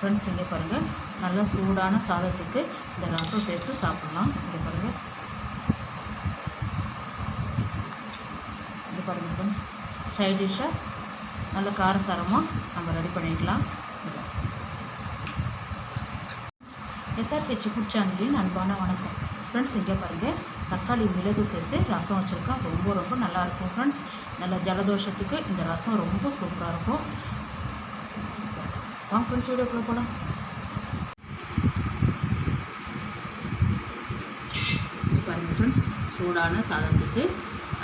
Friends இங்கே பாருங்கள் நல்லா சூடான சாதத்துக்கு இந்த ரசம் சேர்த்து சாப்பிட்லாம். இங்கே பாருங்கள் இங்கே பாருங்கள் ஃப்ரெண்ட்ஸ் சைட் டிஷ்ஷாக நல்ல காரசாரமாக நம்ம ரெடி பண்ணிக்கலாம். எஸ்ஆர்ஹெச் ஃபுட் சேனலின் அன்பான வணக்கம். ஃப்ரெண்ட்ஸ் இங்கே பாருங்கள் தக்காளி மிளகு சேர்த்து ரசம் வச்சுருக்கேன் ரொம்ப ரொம்ப நல்லாயிருக்கும் ஃப்ரெண்ட்ஸ் நல்ல ஜலதோஷத்துக்கு இந்த ரசம் ரொம்ப சூப்பராக இருக்கும். வாங்க ஃப்ரெண்ட்ஸ் வீடியோக்குள்ளே போகலாம் பாருங்கள் ஃப்ரெண்ட்ஸ் சூடான சாதத்துக்கு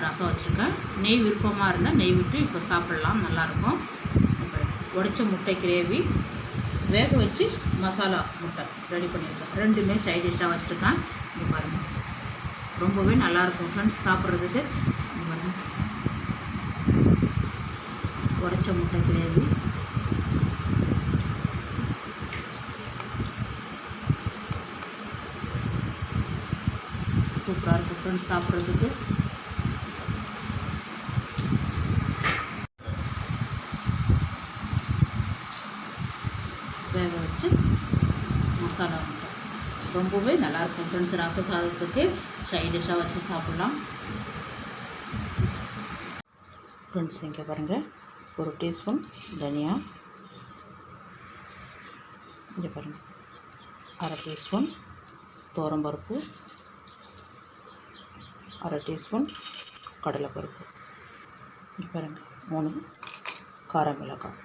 ரசம் வச்சுருக்கேன். நெய் விருப்பமாக இருந்தால் நெய் விட்டு இப்போ சாப்பிட்லாம் நல்லாயிருக்கும். உடைச்ச முட்டை கிரேவி வேக வச்சு மசாலா முட்டை ரெடி பண்ணியிருக்கேன் ரெண்டுமே சைட் டிஷ்ஷாக வச்சுருக்கேன். இங்கே பாருங்கள் ரொம்பவே நல்லாயிருக்கும் ஃப்ரெண்ட்ஸ் சாப்பிட்றதுக்கு. உடைச்ச முட்டை கிரேவி சூப்பராக இருக்கும் ஃப்ரெண்ட்ஸ் சாப்பிட்றதுக்கு. வேக வச்சு மசாலா முட்டை ரொம்பவே நல்லாயிருக்கும் ஃப்ரெண்ட்ஸ் ரச சாதத்துக்கு சைட் டிஷ்ஷாக வச்சு சாப்பிட்லாம். ஃப்ரெண்ட்ஸ் இங்கே பாருங்கள் ஒரு டீஸ்பூன் தனியா. இங்கே பாருங்கள் அரை டீஸ்பூன் பருப்பு. அரை டீஸ்பூன் கடலைப்பருப்பு. பாருங்கள் மூணு கார மிளகாய்.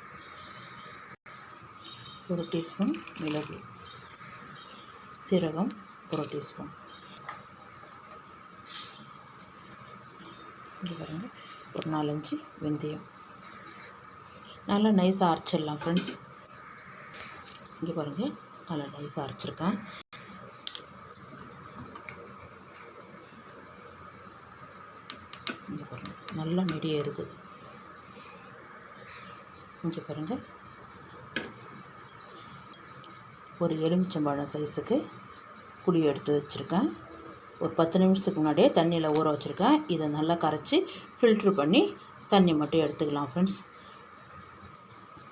ஒரு டீஸ்பூன் மிளகு. சீரகம் ஒரு டீஸ்பூன். இங்கே பாருங்கள் ஒரு நாலஞ்சு வெந்தயம். நல்லா நைஸாக அரைச்சிடலாம் ஃப்ரெண்ட்ஸ் இங்கே பாருங்கள் நல்லா நைஸாக அரைச்சிருக்கேன் இங்கே பாருங்கள் நல்லா நெடியேறுது. இங்கே பாருங்கள் ஒரு எலுமிச்சம்பழம் சைஸுக்கு புளி எடுத்து வச்சுருக்கேன். ஒரு பத்து நிமிஷத்துக்கு முன்னாடியே தண்ணியில் ஊற வச்சுருக்கேன். இதை நல்லா கரைச்சி ஃபில்ட்ரு பண்ணி தண்ணி மட்டும் எடுத்துக்கலாம் ஃப்ரெண்ட்ஸ்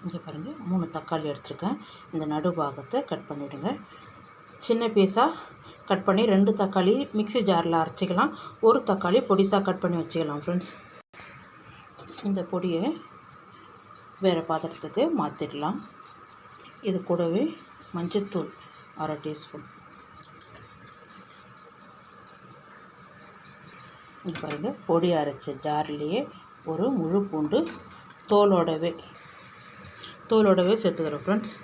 இங்கே பாருங்கள் மூணு தக்காளி எடுத்துருக்கேன். இந்த நடு பாகத்தை கட் பண்ணிவிடுங்க சின்ன பீஸாக கட் பண்ணி ரெண்டு தக்காளி மிக்ஸி ஜாரில் அரைச்சிக்கலாம். ஒரு தக்காளி பொடிசாக கட் பண்ணி வச்சுக்கலாம் ஃப்ரெண்ட்ஸ் இந்த பொடியை வேறு பாத்திரத்துக்கு மாற்றிடலாம் இது கூடவே மஞ்சத்தூள் அரை டீஸ்பூன். இங்க பாருங்கள் பொடி அரைச்ச ஜார்லேயே ஒரு முழு பூண்டு தோலோடவே தோலோடவே சேர்த்துக்கிறோம் ஃப்ரெண்ட்ஸ்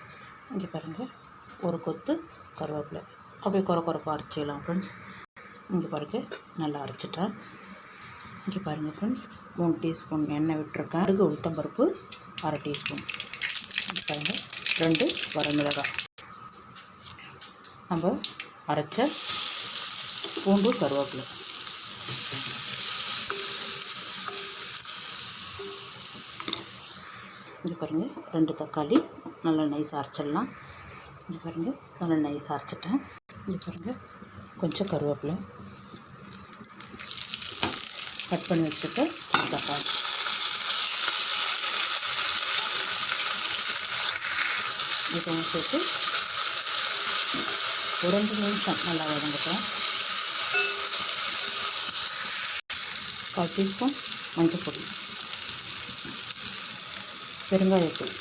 இங்கே பாருங்கள் ஒரு கொத்து கருவேப்பிலை. அப்படியே குறை குறைப்பாக அரைச்சிக்கலாம் ஃப்ரெண்ட்ஸ் இங்கே பாருங்கள் நல்லா அரைச்சிட்டேன். இங்கே பாருங்கள் ஃப்ரெண்ட்ஸ் மூணு டீஸ்பூன் எண்ணெய் விட்டுருக்கேன். அடுக்கு உளுத்தம்பருப்பு அரை டீஸ்பூன் பாருங்கள் ரெண்டு வரமிளகாய். நம்ம அரைச்ச பூண்டு கருவேப்பிலை. இங்கே பாருங்கள் ரெண்டு தக்காளி. நல்லா நைஸ் அரைச்சிடலாம். இங்கே பாருங்கள் நல்லா நைஸ் அரைச்சிட்டேன். இங்கே பாருங்கள் கொஞ்சம் கருவேப்பிலை. கட் பண்ணி வச்சுட்டு தக்காளி இதுவும் சேர்த்து ஒரு ரெண்டு நிமிஷம் நல்லா வதங்கட்டும். கால் டீஸ்பூன் மஞ்சள் பொடி. பெருங்காயத்தூள்.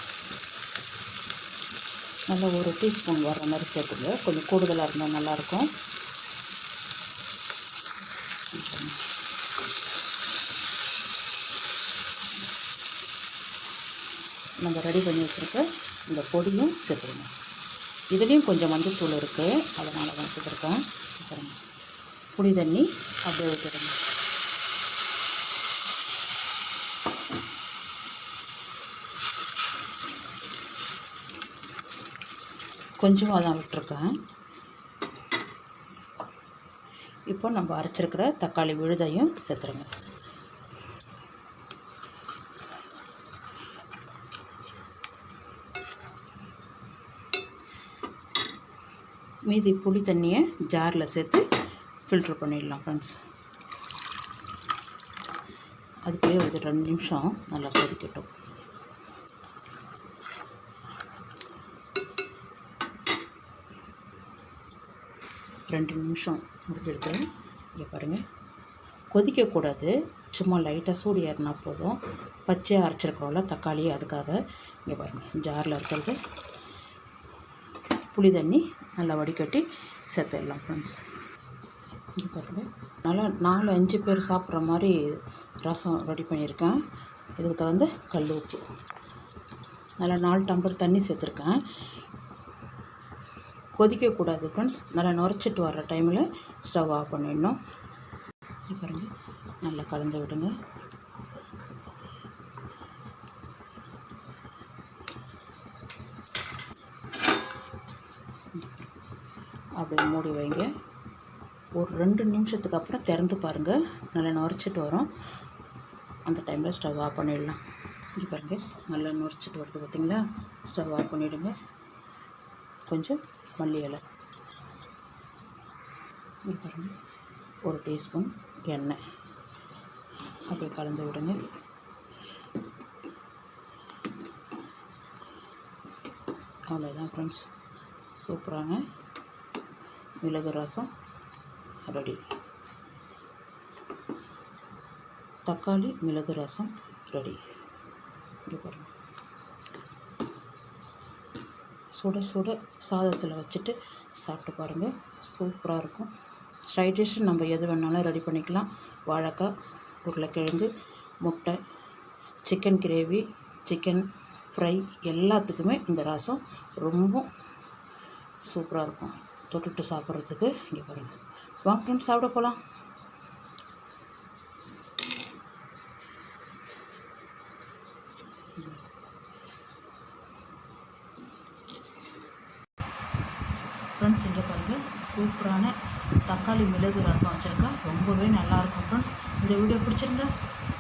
நல்லா ஒரு டீஸ்பூன் வர்ற மாதிரி சேர்த்துங்க கொஞ்சம் கூடுதலாக இருந்தால் நல்லாயிருக்கும் நம்ம ரெடி பண்ணி வச்சுருக்க இந்த பொடியும் சேர்த்துருங்க இதுலேயும் கொஞ்சம் மஞ்சள் இருக்குது அதனால் தான் சேர்த்துருக்கேன் அப்புறம் புளி தண்ணி அப்படியே ஊற்றிடுங்க கொஞ்சமாக தான் விட்டுருக்கேன். இப்போ நம்ம அரைச்சிருக்கிற தக்காளி விழுதையும் சேர்த்துருங்க. மீதி புளி தண்ணியை ஜாரில் சேர்த்து ஃபில்டர் பண்ணிடலாம் ஃப்ரெண்ட்ஸ் அதுக்குள்ளேயே ஒரு ரெண்டு நிமிஷம் நல்லா கொதிக்கட்டும். ரெண்டு நிமிஷம் முடிஞ்சிடுது இங்கே பாருங்கள் கொதிக்கக்கூடாது. சும்மா லைட்டாக சூடு ஏறினா போதும். பச்சையாக அரைச்சிருக்கோம்ல தக்காளி அதுக்காக இங்கே பாருங்கள் ஜாரில் இருக்கிறது புளி தண்ணி நல்லா வடிகட்டி சேர்த்துடலாம் ஃப்ரெண்ட்ஸ் பாருங்கள் நல்லா நாலு அஞ்சு பேர் சாப்பிட்ற மாதிரி ரசம் ரெடி பண்ணியிருக்கேன். இதுக்கு தகுந்த கல் உப்பு. நல்லா நாலு டம்ளர் தண்ணி சேர்த்துருக்கேன். கொதிக்கக்கூடாது ஃப்ரெண்ட்ஸ் நல்லா நுரைச்சிட்டு வர்ற டைமில் ஸ்டவ் ஆஃப் பண்ணிடணும். பாருங்கள் நல்லா கலந்து விடுங்க. அப்படியே மூடி வைங்க. ஒரு ரெண்டு நிமிஷத்துக்கு அப்புறம் திறந்து பாருங்கள் நல்லா நுரைச்சிட்டு வரும். அந்த டைமில் ஸ்டவ் ஆஃப் பண்ணிடலாம். இங்கே பாருங்கள் நல்லா நுரைச்சிட்டு வருது பார்த்தீங்களா ஸ்டவ் ஆஃப் பண்ணிவிடுங்க கொஞ்சம் மல்லி இலை. இங்கே பாருங்கள் ஒரு டீஸ்பூன் எண்ணெய். அப்படியே கலந்து விடுங்க. அவ்வளோதான் ஃப்ரெண்ட்ஸ் சூப்பரான மிளகு ரசம் ரெடி. தக்காளி மிளகு ரசம் ரெடி. இங்கே பாருங்கள் சுட சுட சாதத்தில் வச்சுட்டு சாப்பிட்டு பாருங்கள் சூப்பராக இருக்கும். ஸ்ரைட் டிஷ் நம்ம எது வேணாலும் ரெடி பண்ணிக்கலாம். வாழைக்காய் உருளைக்கிழங்கு முட்டை சிக்கன் கிரேவி சிக்கன் ஃப்ரை எல்லாத்துக்குமே இந்த ரசம் ரொம்ப சூப்பராக இருக்கும். தொட்டுட்டு சாப்பிட்றதுக்கு இங்கே பாருங்கள் வாங்க ஃப்ரெண்ட்ஸ் சாப்பிட போகலாம் ஃப்ரெண்ட்ஸ் இங்கே பாருங்கள் சூப்பரான தக்காளி மிளகு ரசம் வச்சுருக்கேன் ரொம்பவே நல்லாயிருக்கும் ஃப்ரெண்ட்ஸ் இந்த வீடியோ பிடிச்சிருந்தா?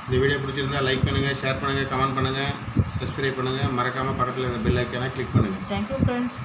இந்த வீடியோ பிடிச்சிருந்தா லைக் பண்ணுங்கள் ஷேர் பண்ணுங்கள் கமெண்ட் பண்ணுங்கள் சப்ஸ்கிரைப் பண்ணுங்கள் மறக்காமல் பக்கத்தில் இருக்க பெல் ஐக்கானை கிளிக் பண்ணுங்கள் தேங்க்யூ ஃப்ரெண்ட்ஸ்